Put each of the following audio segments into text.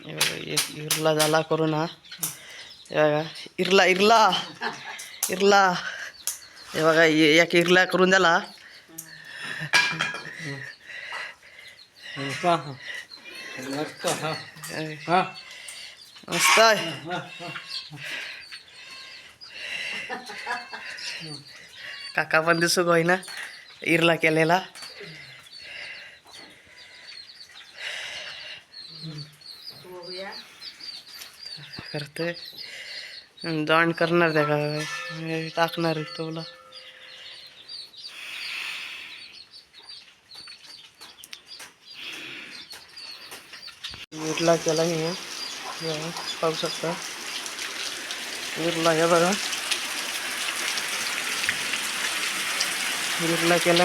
एक इरला झाला करून हा बघा इरला इरला इरला हे बघा एक इरला करून द्याला मस्त आहे काका पण दिसू होई ना इरला केलेला करते। दांड करणार त्या काय टाकणार तुला विरला है। मी पाहू शकता विरला हे बघा। विरला केला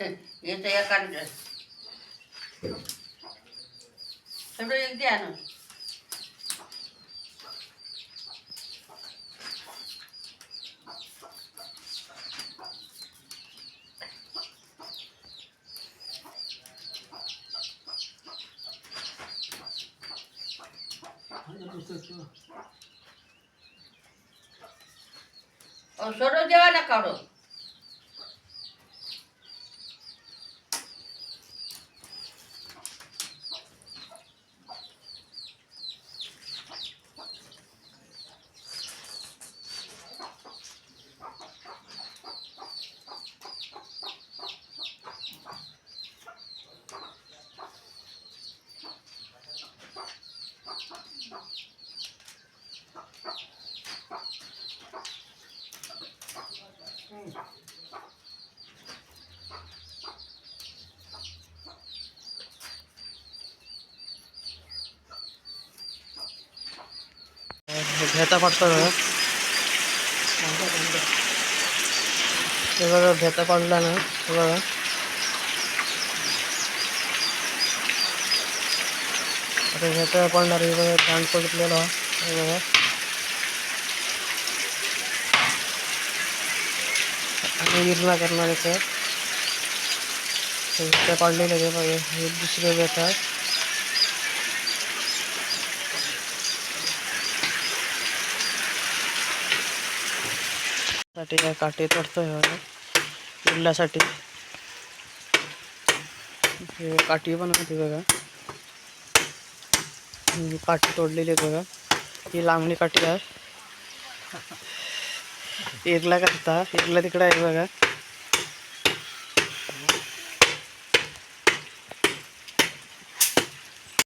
એ તો એકાદ આપણે અગિયારનું સરોજ દેવા ના કાઢો भेता पडतो ना हे बघा भेता पडला ना हे बघा. आता भेता पडणार हे बघा कांड पडलेला. हे बघा. आणि इरणा करणार आहे तर भेटा हे बघा हे दुसरे भेटा काटे काटी हे पण होती बघा. ही काठी तोडलेली आहे बघा. ही काठी आहे. इरला करता इरला आहे